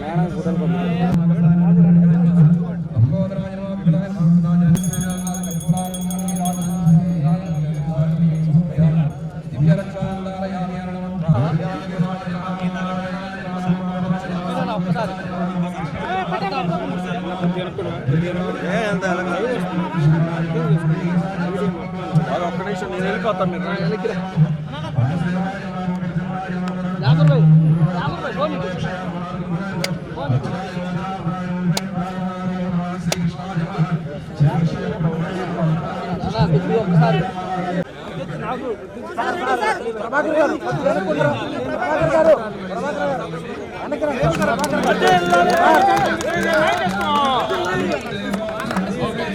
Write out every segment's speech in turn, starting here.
Madam కుదరపడుతుంది ఒక్క నిమిషం నేను వెళ్ళిపోతాను మీరు రా, వెనక్కి రా.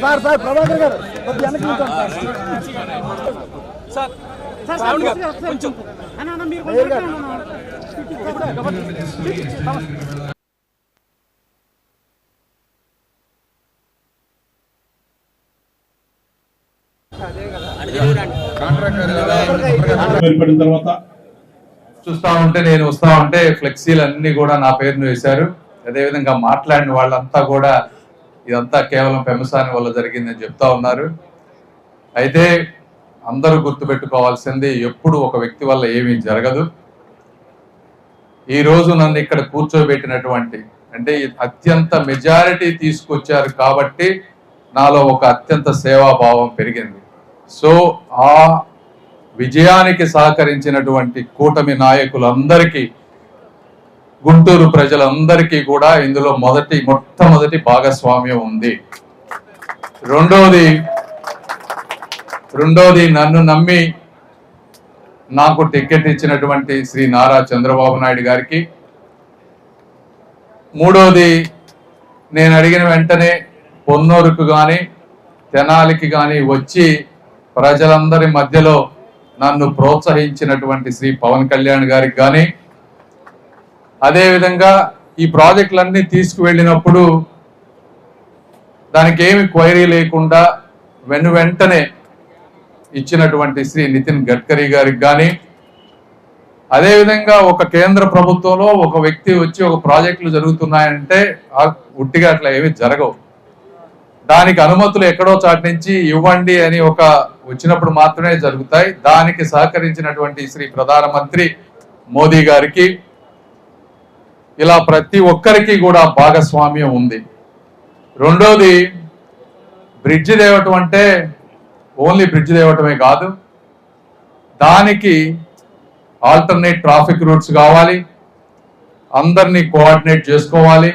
సార్ సార్ ప్రభాకర్ గారు కొద్ది వెనక్కి నిల్చోండి సార్ సార్ కొంచెం. మేయర్ గారు. ఏర్పడిన తర్వాత చూస్తా ఉంటే నేను వస్తా ఉంటే ఫ్లెక్సీలు అన్ని కూడా నా పేరును వేశారు. అదేవిధంగా మాట్లాడిన వాళ్ళంతా కూడా ఇదంతా కేవలం పెమసాని వల్ల జరిగిందని చెప్తా ఉన్నారు. అయితే అందరూ గుర్తుపెట్టుకోవాల్సింది ఎప్పుడు ఒక వ్యక్తి వల్ల ఏమీ జరగదు. ఈ రోజు నన్ను ఇక్కడ కూర్చోబెట్టినటువంటి అంటే అత్యంత మెజారిటీ తీసుకొచ్చారు కాబట్టి నాలో ఒక అత్యంత సేవాభావం పెరిగింది. సో ఆ విజయానికి సహకరించినటువంటి కూటమి నాయకులందరికీ గుంటూరు ప్రజలందరికీ కూడా ఇందులో మొదటి మొట్టమొదటి భాగస్వామ్యం ఉంది. రెండోది రెండోది నన్ను నమ్మి నాకు టికెట్ ఇచ్చినటువంటి శ్రీ నారా చంద్రబాబు నాయుడు గారికి. మూడోది నేను అడిగిన వెంటనే పొన్నూరుకు కానీ తెనాలికి కానీ వచ్చి ప్రజలందరి మధ్యలో నన్ను ప్రోత్సహించినటువంటి శ్రీ పవన్ కళ్యాణ్ గారికి కానీ అదేవిధంగా ఈ ప్రాజెక్టులన్నీ తీసుకువెళ్ళినప్పుడు దానికి ఏమి క్వైరీ లేకుండా వెను వెంటనే ఇచ్చినటువంటి శ్రీ నితిన్ గడ్కరీ గారికి కానీ అదేవిధంగా ఒక కేంద్ర ప్రభుత్వంలో ఒక వ్యక్తి వచ్చి ఒక ప్రాజెక్టులు జరుగుతున్నాయంటే ఉట్టిగా అట్లా ఏమి జరగవు. దానికి అనుమతులు ఎక్కడో చాటి నుంచి ఇవ్వండి అని ఒక వచ్చినప్పుడు మాత్రమే జరుగుతాయి. దానికి సహకరించినటువంటి శ్రీ ప్రధానమంత్రి మోదీ గారికి ఇలా ప్రతి ఒక్కరికి కూడా భాగస్వామ్యం ఉంది. రెండోది బ్రిడ్జ్ దేవటం అంటే ఓన్లీ బ్రిడ్జ్ దేవటమే కాదు దానికి ఆల్టర్నేట్ ట్రాఫిక్ రూట్స్ కావాలి అందరినీ కోఆర్డినేట్ చేసుకోవాలి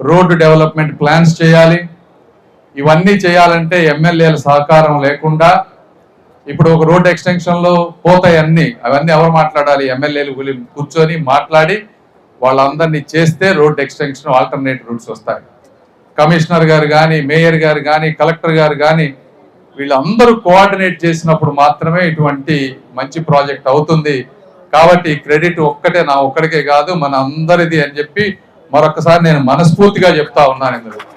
రోడ్డు డెవలప్మెంట్ ప్లాన్స్ చేయాలి ఇవన్నీ చేయాలంటే ఎమ్మెల్యేల సహకారం లేకుండా ఇప్పుడు ఒక రోడ్ ఎక్స్టెన్షన్లో పోతాయి అన్ని అవన్నీ ఎవరు మాట్లాడాలి? ఎమ్మెల్యేలు కూలి- కూర్చొని మాట్లాడి వాళ్ళందరినీ చేస్తే రోడ్ ఎక్స్టెన్షన్ ఆల్టర్నేట్ రూట్స్ వస్తాయి. కమిషనర్ గారు కానీ మేయర్ గారు కానీ కలెక్టర్ గారు కానీ వీళ్ళందరూ కోఆర్డినేట్ చేసినప్పుడు మాత్రమే ఇటువంటి మంచి ప్రాజెక్ట్ అవుతుంది. కాబట్టి క్రెడిట్ ఒక్కటే నా ఒక్కడికే కాదు మన అందరిది అని చెప్పి మరొకసారి నేను మనస్ఫూర్తిగా చెప్తా ఉన్నాను ఇందులో.